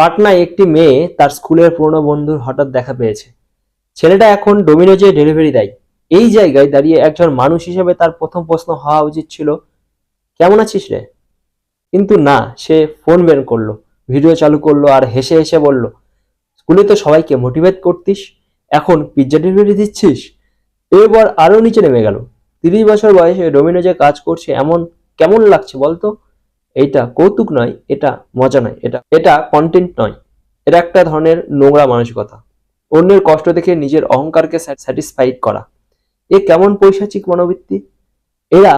পাটনায় একটি মেয়ে তার স্কুলের পুরনো বন্ধুর হঠাৎ দেখা পেয়েছে। ছেলেটা এখন ডোমিনোজে ডেলিভারি দেয়, এই জায়গায় দাঁড়িয়ে একজন মানুষ হিসেবে তার প্রথম প্রশ্ন হওয়া উচিত ছিল, কেমন আছিস রে? কিন্তু না, সে ফোন বের করল, ভিডিও চালু করল আর হেসে হেসে বলল, স্কুলে তো সবাইকে মোটিভেট করতিস, এখন পিৎজা ডেলিভারি দিচ্ছিস? এরপর আরও নিচে নেমে গেল, তিরিশ বছর বয়সে ডোমিনোজে কাজ করছে, এমন কেমন লাগছে বলতো? এইটা কৌতুক নয়, এটা মজা নয়, এটা এটা কন্টেন্ট নয়। এটা একটা ধরনের নোংরা মানসিকতা। অন্যের কষ্ট দেখে নিজের অহংকারকে স্যাটিসফাইড করা। এ কেমন পৈশাচিক মনোবৃত্তি? এরা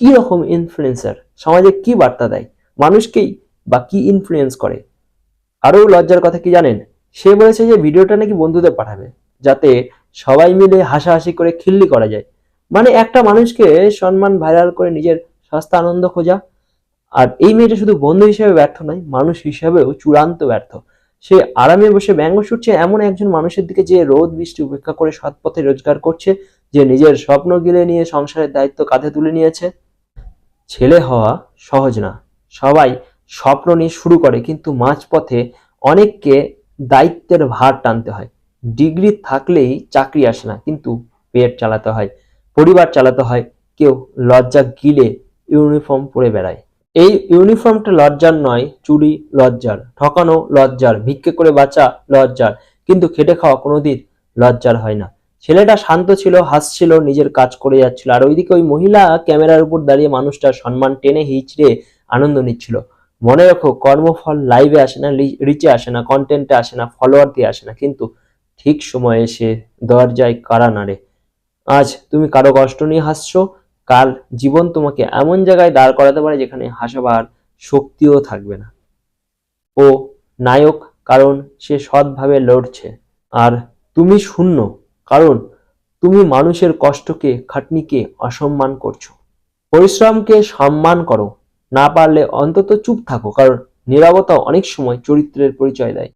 কি রকম ইনফ্লুয়েন্সার সমাজে কি বার্তা দেয়? মানুষকেই বা কি ইনফ্লুয়েন্স করে? আরও লজ্জার কথা কি জানেন? সে বলেছে যে ভিডিওটা নাকি বন্ধুদের পাঠাবে, যাতে সবাই মিলে হাসাহাসি করে খিল্লি করা যায়। মানে একটা মানুষকে সম্মান ভাইরাল করে নিজের সস্তা আনন্দ খোঁজা আর এই মেয়েটা শুধু বন্ধু হিসেবে ব্যর্থ নয়, মানুষ হিসেবেও চূড়ান্ত ব্যর্থ। সে আরামে বসে ব্যঙ্গ ছুটছে এমন একজন মানুষের দিকে যে রোদ বৃষ্টি উপেক্ষা করে সৎ পথে রোজগার করছে, যে নিজের স্বপ্ন গিলে নিয়ে সংসারের দায়িত্ব কাঁধে তুলে নিয়েছে। ছেলে হওয়া সহজ না। সবাই স্বপ্ন নিয়ে শুরু করে, কিন্তু মাঝপথে অনেককে দায়িত্বের ভার টানতে হয়। ডিগ্রি থাকলেই চাকরি আসে না, কিন্তু পেট চালাতে হয়, পরিবার চালাতে হয়, কেউ লজ্জা গিলে ইউনিফর্ম পরে বেড়ায়। এই ইউনিফর্মটা লজ্জার নয়, চুরি লজ্জার, ঠকানো লজ্জার, ভিক্ষে করে বাঁচা লজ্জার, কিন্তু খেটে খাওয়া কোনোদিন লজ্জার হয় না। ছেলেটা শান্ত ছিল, হাসছিল, নিজের কাজ করে যাচ্ছিল। আর ওইদিকে ওই মহিলা ক্যামেরার উপর দাঁড়িয়ে মানুষটার সম্মান টেনে হিচড়ে আনন্দ নিচ্ছিল। মনে রাখো, কর্মফল লাইভে আসে না রিচে আসে না কন্টেন্টে আসে না ফলোয়ার দিয়ে আসে না, কিন্তু ঠিক সময়ে এসে দরজায় কারা নাড়ে? আজ তুমি কারও কষ্ট নিয়ে হাসছো? কাল জীবন তোমাকে এমন জায়গায় দাঁড় করাতে পারে যেখানে হাসাবার শক্তিও থাকবে না। ও নায়ক, কারণ সে সৎভাবে লড়ছে। আর তুমি শূন্য, কারণ তুমি মানুষের কষ্টকে, খাটনিকে অসম্মান করছ। পরিশ্রমকে সম্মান করো। না পারলে অন্তত চুপ থাকো, কারণ নীরবতা অনেক সময় চরিত্রের পরিচয় দেয়।